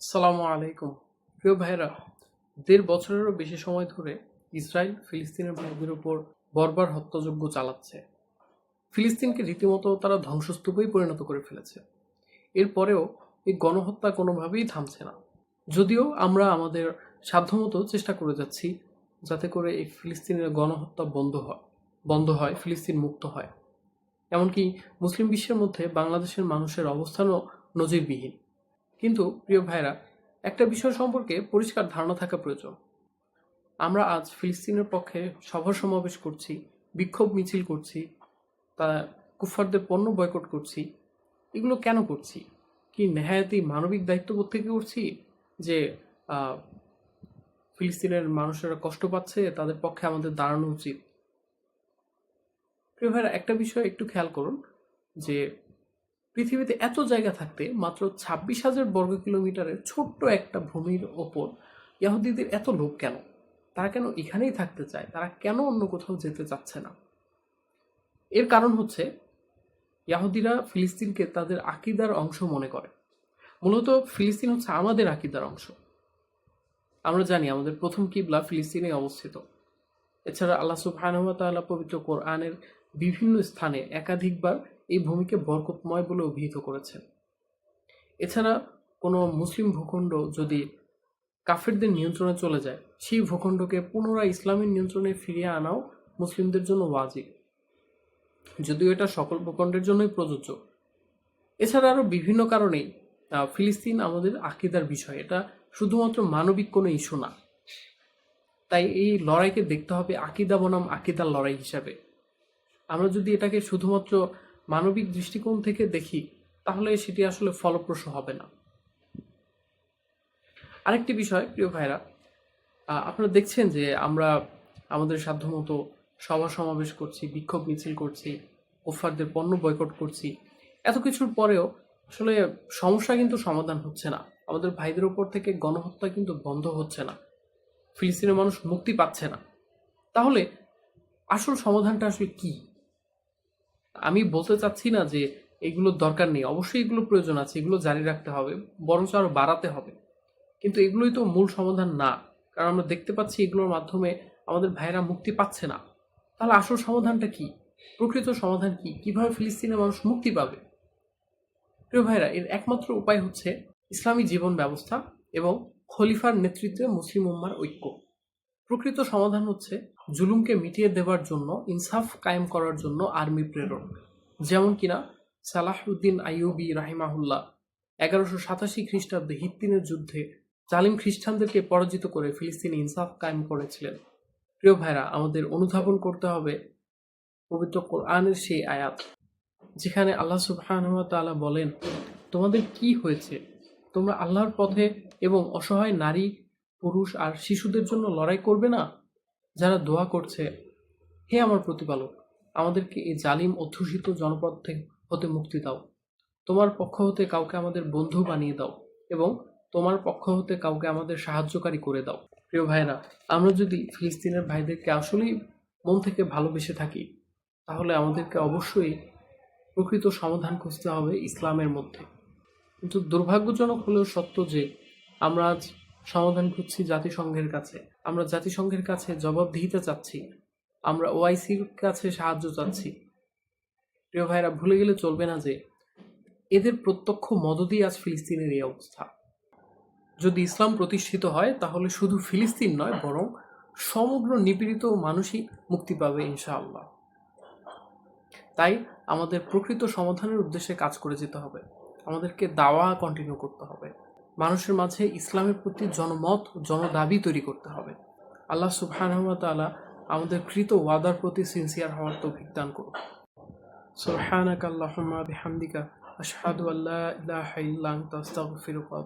সালামু আলাইকুম। প্রিয় ভাইরা দেড় বছরেরও বেশি সময় ধরে ইসরায়েল ফিলিস্তিনের ভাইদের উপর বর্বর হত্যাযজ্ঞ চালাচ্ছে। ফিলিস্তিনকে রীতিমতো তারা ধ্বংসস্তূপেই পরিণত করে ফেলেছে। এরপরেও এই গণহত্যা কোনোভাবেই থামছে না। যদিও আমরা আমাদের সাধ্যমতো চেষ্টা করে যাচ্ছি যাতে করে এই ফিলিস্তিনের গণহত্যা বন্ধ হয় বন্ধ হয়, ফিলিস্তিন মুক্ত হয়। এমনকি মুসলিম বিশ্বের মধ্যে বাংলাদেশের মানুষের অবস্থানও নজিরবিহীন। কিন্তু, প্রিয় ভাইরা একটা বিষয় সম্পর্কে পরিষ্কার ধারণা থাকা প্রয়োজন। আমরা আজ ফিলিস্তিনের পক্ষে সভা সমাবেশ করছি, বিক্ষোভ মিছিল করছি তা কুফারদের পণ্য বয়কট করছি। এগুলো কেন করছি? কি নেহায়াতি মানবিক দায়িত্ববোধ থেকে করছি যে ফিলিস্তিনের মানুষেরা কষ্ট পাচ্ছে, তাদের পক্ষে আমাদের দাঁড়ানো উচিত? প্রিয় ভাইরা একটা বিষয় একটু খেয়াল করুন যে পৃথিবীতে এত জায়গা থাকতে মাত্র ছাব্বিশ হাজার বর্গ কিলোমিটারের ছোট্ট একটা ভূমির ওপর ইয়াহুদিদের এত লোভ কেন? তারা কেন এখানেই থাকতে চায়? তারা কেন অন্য কোথাও যেতে চাচ্ছে না? এর কারণ হচ্ছে ইয়াহুদিরা ফিলিস্তিনকে তাদের আকিদার অংশ মনে করে। মূলত ফিলিস্তিন হচ্ছে আমাদের আকিদার অংশ। আমরা জানি আমাদের প্রথম কিবলা ফিলিস্তিনে অবস্থিত। এছাড়া আল্লাহ ওয়া তাআলা পবিত্র কোরআনের বিভিন্ন স্থানে একাধিকবার এই ভূমিকে বরকতময় বলে অভিহিত করেছেন। এছাড়া কোনো মুসলিম ভূখণ্ড যদি কাফেরদের নিয়ন্ত্রণে চলে যায়, সেই ভূখণ্ডকে পুনরায় ইসলামের নিয়ন্ত্রণে ফিরিয়ে আনাও মুসলিমদের জন্য ওয়াজিব। যদিও এটা সকল ভূখণ্ডের জন্যই প্রযোজ্য। এছাড়া আরও বিভিন্ন কারণেই ফিলিস্তিন আমাদের আকিদার বিষয়। এটা শুধুমাত্র মানবিক কোনো ইস্যু না। তাই এই লড়াইকে দেখতে হবে আকিদা বনাম আকিদার লড়াই হিসাবে। আমরা যদি এটাকে শুধুমাত্র মানবিক দৃষ্টিকোণ থেকে দেখি, তাহলে সেটি আসলে ফলপ্রসূ হবে না। আরেকটি বিষয়, প্রিয় ভাইরা আপনারা দেখছেন যে আমরা আমাদের সাধ্যমতো সভা সমাবেশ করছি, বিক্ষোভ মিছিল করছি ওফারদের পণ্য বয়কট করছি। এত কিছুর পরেও আসলে সমস্যা কিন্তু সমাধান হচ্ছে না। আমাদের ভাইদের উপর থেকে গণহত্যা কিন্তু বন্ধ হচ্ছে না। ফিলিস্তিনের মানুষ মুক্তি পাচ্ছে না। তাহলে আসল সমাধানটা আসলে কি? আমি বলতে চাচ্ছি না যে এগুলোর দরকার নেই। অবশ্যই এগুলো প্রয়োজন আছে, এগুলো জারি রাখতে হবে, বরঞ্চ আরও বাড়াতে হবে। কিন্তু এগুলোই তো মূল সমাধান না, কারণ আমরা দেখতে পাচ্ছি এগুলোর মাধ্যমে আমাদের ভাইরা মুক্তি পাচ্ছে না। তাহলে আসল সমাধানটা কি? প্রকৃত সমাধান কি? কীভাবে ফিলিস্তিনের মানুষ মুক্তি পাবে? প্রিয় ভাইরা এর একমাত্র উপায় হচ্ছে ইসলামী জীবন ব্যবস্থা এবং খলিফার নেতৃত্বে মুসলিম উম্মার ঐক্য। প্রকৃত সমাধান হচ্ছে জুলুমকে মিটিয়ে দেওয়ার জন্য, ইনসাফ কায়েম করার জন্য আর্মি প্রেরণ। যেমন কিনা সালাহউদ্দিন আইয়ুবি রাহিমাহুল্লাহ এগারোশো সাতাশি খ্রিস্টাব্দে হিত্তিনের যুদ্ধে জালিম খ্রিস্টানদেরকে পরাজিত করে ফিলিস্তিনি ইনসাফ কায়েম করেছিলেন। প্রিয় ভাইরা, আমাদের অনুধাবন করতে হবে পবিত্র কোরআনের সেই আয়াত, যেখানে আল্লাহ সুবহানাহু ওয়া বলেন, তোমাদের কি হয়েছে? তোমরা আল্লাহর পথে এবং অসহায় নারী পুরুষ আর শিশুদের জন্য লড়াই করবে না? যারা দোয়া করছে, হে আমার প্রতিপালক, আমাদেরকে এই জালিম, অধ্যুষিত জনপদ থেকে হতে মুক্তি দাও। তোমার পক্ষ হতে কাউকে আমাদের বন্ধু বানিয়ে দাও এবং তোমার পক্ষ হতে কাউকে আমাদের সাহায্যকারী করে দাও। প্রিয় ভাইরা আমরা যদি ফিলিস্তিনের ভাইদেরকে আসলেই মন থেকে ভালোবেসে থাকি, তাহলে আমাদেরকে অবশ্যই প্রকৃত সমাধান খুঁজতে হবে ইসলামের মধ্যে। কিন্তু দুর্ভাগ্যজনক হলেও সত্য যে, আমরা আজ সমাধান খুঁজছি জাতিসংঘের কাছে। আমরা জাতিসংঘের কাছে জবাবদিহিতা চাচ্ছি। আমরা ওআইসির কাছে সাহায্য চাচ্ছি। প্রিয় ভাইরা ভুলে গেলে চলবে না যে এদের প্রত্যক্ষ মদতই আজ ফিলিস্তিনের এই অবস্থা। যদি ইসলাম প্রতিষ্ঠিত হয়, তাহলে শুধু ফিলিস্তিন নয়, বরং সমগ্র নিপীড়িত মানুষই মুক্তি পাবে, ইনশাআল্লাহ। তাই আমাদের প্রকৃত সমাধানের উদ্দেশ্যে কাজ করে যেতে হবে। আমাদেরকে দাওয়া কন্টিনিউ করতে হবে। মানুষের মাঝে ইসলামের প্রতি জনমত, জনদাবি তৈরি করতে হবে। আল্লাহ সুবহানাহু ওয়া আমাদের কৃত ওয়াদার প্রতি সিনসিয়ার হওয়ার তো দান করুন। সুবহানাকা আল্লাহুম্মা বিহামদিকা, আশহাদু আল্লা ইলাহা ইল্লা আনতা, আস্তাগফিরুকা